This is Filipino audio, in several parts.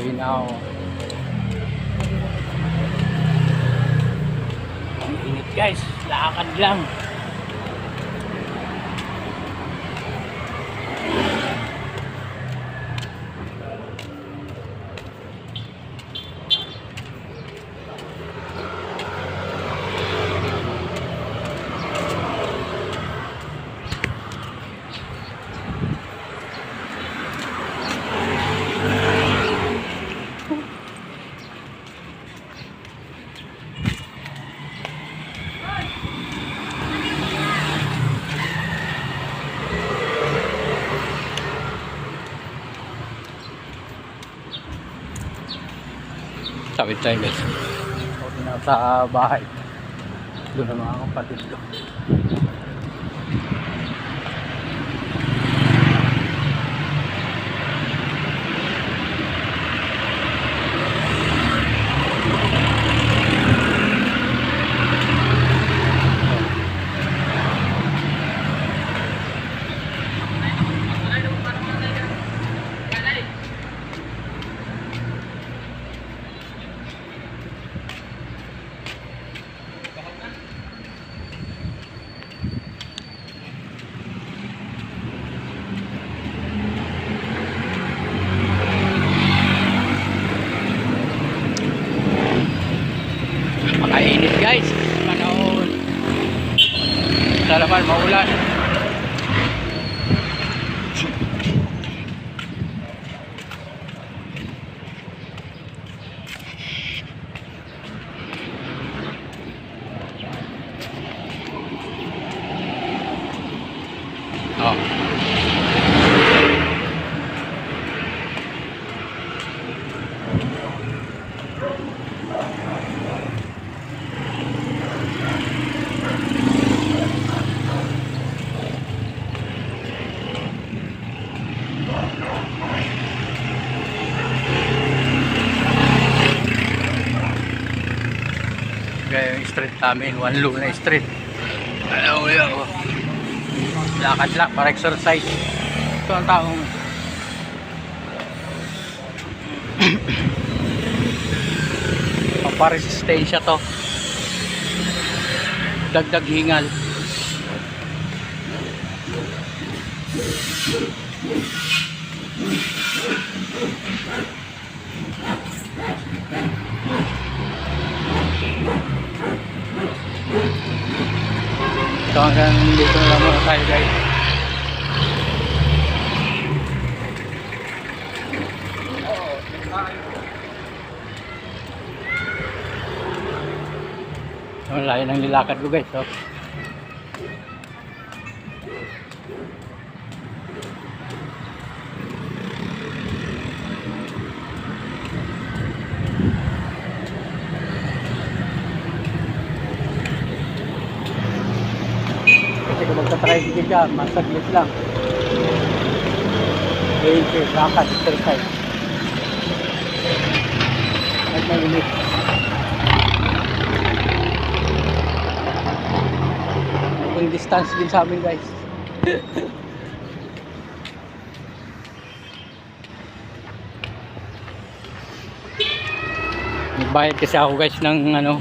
Uwi na ako. Ang init guys. Lakad lang. Sabi tayo guys. Uwi na ako sa bahay. Doon ang mga kapatid ko. Makainit guys. Panahon. Naman maulan. Oh. Kaya yung street namin, one luna street. Mo yun ako. Lakad lang para exercise. Ito ang taong pamparesistensya to. Dagdag hingal. So hanggang dito na lang muna tayo guys. Ang layo ng nilakad ko guys. So. Kasi kung magta-tricycle ka, masaglit lang. Ayun siya, lakad, exercise. At mainit. Yung distance din sa amin guys. Nagbayad kasi ako guys ng ano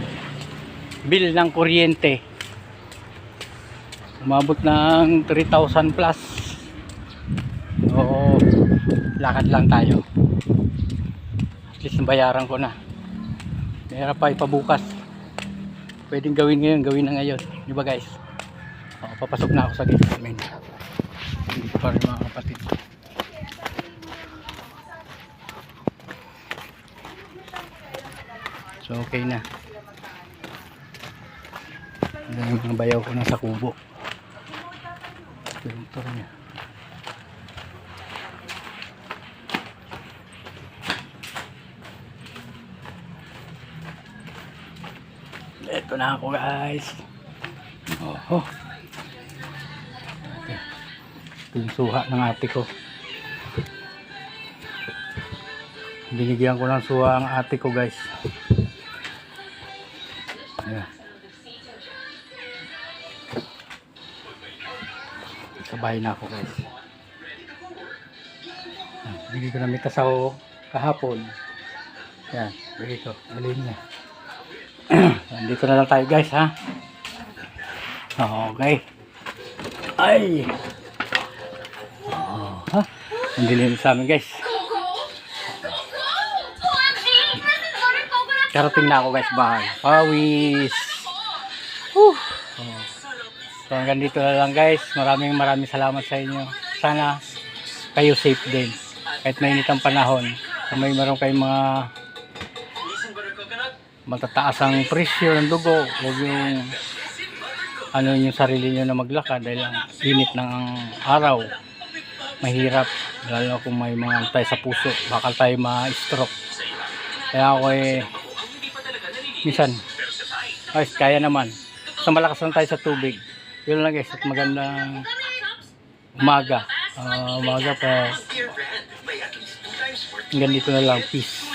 bill ng kuryente. Umabot ng 3,000 plus. Oo, lakad lang tayo. At least nabayaran ko na. Mayroon pa ipabukas. Pwedeng gawin ngayon, gawin na ngayon. Di ba guys? O, papasok na ako sa gate namin. Dito pa rin mga kapatid. So okay na. Yung mga bayaw ko na sa kubo. Tour niya. Ito na ako guys. Oh. Okay. Ito yung suha ng ate ko. Binigyan ko ng suha ang ate ko guys. Sa bahay na ako guys. Bigyan ko na may kasaw kahapon. Yan, dito. Alin niya. Nandito na lang tayo guys ha. Okay. Ay! Oh, ha? Ang dilim sa amin guys. Karating na ako guys bahay. Pawis. Whew. Oh. So hanggang dito na lang guys. Maraming maraming salamat sa inyo. Sana kayo safe din. Kahit mainit ang panahon. Kung may meron kayong mga matataas ang presyo ng dugo, huwag yung ano yung sarili nyo na maglakad dahil ang init ng araw mahirap lalo kung may mga antay sa puso bakal tayo ma-stroke kaya ako eh minsan guys kaya naman sa malakas lang tayo sa tubig yun lang guys at magandang umaga. Ah, umaga pa. Hanggang dito na lang. Peace